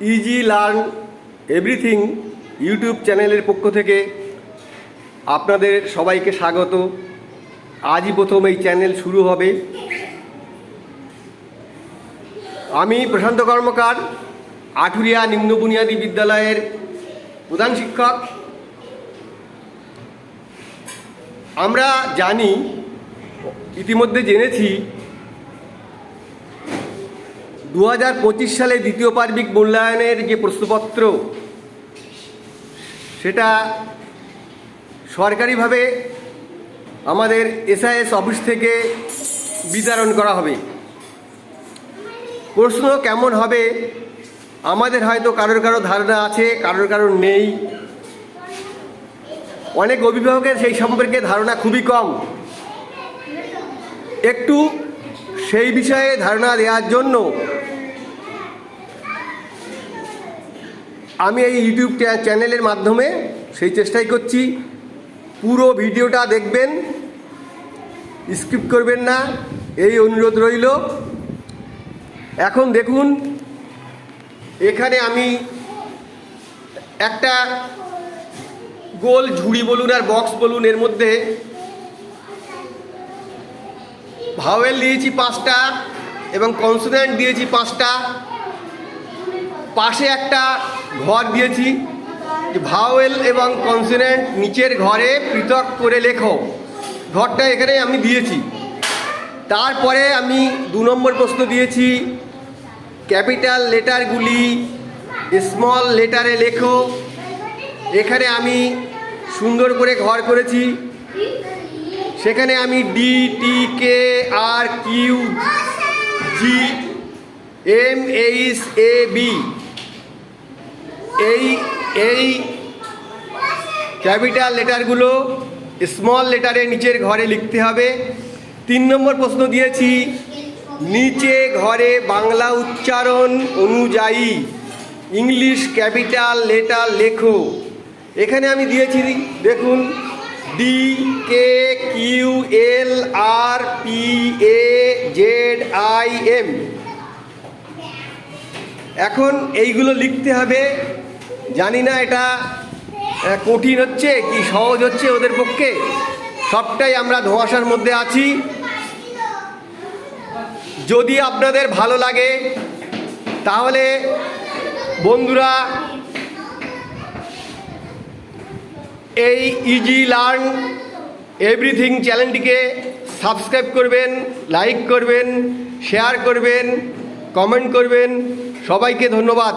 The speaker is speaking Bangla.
ইজি লার্ন এভরিথিং ইউটিউব চ্যানেলের পক্ষ থেকে আপনাদের সবাইকে স্বাগত। আজই প্রথম এই চ্যানেল শুরু হবে। আমি প্রশান্ত কর্মকার, আঠুরিয়া নিম্ন বুনিয়াদী বিদ্যালয়ের প্রধান শিক্ষক। আমরা জানি, ইতিমধ্যে জেনেছি দু হাজার পঁচিশ সালে দ্বিতীয় পার্বিক মূল্যায়নের যে প্রশ্নপত্র, সেটা সরকারিভাবে আমাদের এসআইএস অফিস থেকে বিতরণ করা হবে। প্রশ্ন কেমন হবে? আমাদের হয়তো কারোর কারও ধারণা আছে, কারোর কারোর নেই। অনেক অভিভাবকের সেই সম্পর্কে ধারণা খুবই কম। একটু সেই বিষয়ে ধারণা দেওয়ার জন্য আমি এই ইউটিউব চ্যানেলের মাধ্যমে সেই চেষ্টাই করছি। পুরো ভিডিওটা দেখবেন স্কিপ করবেন না, এই অনুরোধ রইল। এখন দেখুন, এখানে আমি একটা গোল ঝুড়ি বলুন আর বক্স বলুন, এর মধ্যে ভাওয়েল দিয়েছি পাঁচটা এবং কনসোনেন্ট দিয়েছি পাঁচটা। পাশে একটা ঘর দিয়েছি। ভাওয়েল এবং কনসোনেন্ট নিচের ঘরে পৃথক করে লেখো। ঘরটা এখানে আমি দিয়েছি। তারপরে আমি দু নম্বর প্রশ্ন দিয়েছি, ক্যাপিটাল লেটারগুলি স্মল লেটারে লেখো। এখানে আমি সুন্দর করে ঘর করেছি। সেখানে আমি D T K R Q G M H A B এই এই ক্যাপিটাল লেটারগুলো স্মল লেটারে নিচের ঘরে লিখতে হবে। তিন নম্বর প্রশ্ন দিয়েছি, নিচে ঘরে বাংলা উচ্চারণ অনুযায়ী ইংলিশ ক্যাপিটাল লেটার লেখো। এখানে আমি দিয়েছি, দেখুন D K Q L R P A Z I M এখন এইগুলো লিখতে হবে। জানি না এটা কঠিন হচ্ছে কি সহজ হচ্ছে ওদের পক্ষে। সবটাই আমরা ধোঁয়াশার মধ্যে আছি। যদি আপনাদের ভালো লাগে, তাহলে বন্ধুরা, এই ইজি লার্ন এভরিথিং চ্যানেলটিকে সাবস্ক্রাইব করবেন লাইক করবেন শেয়ার করবেন কমেন্ট করবেন। সবাইকে ধন্যবাদ।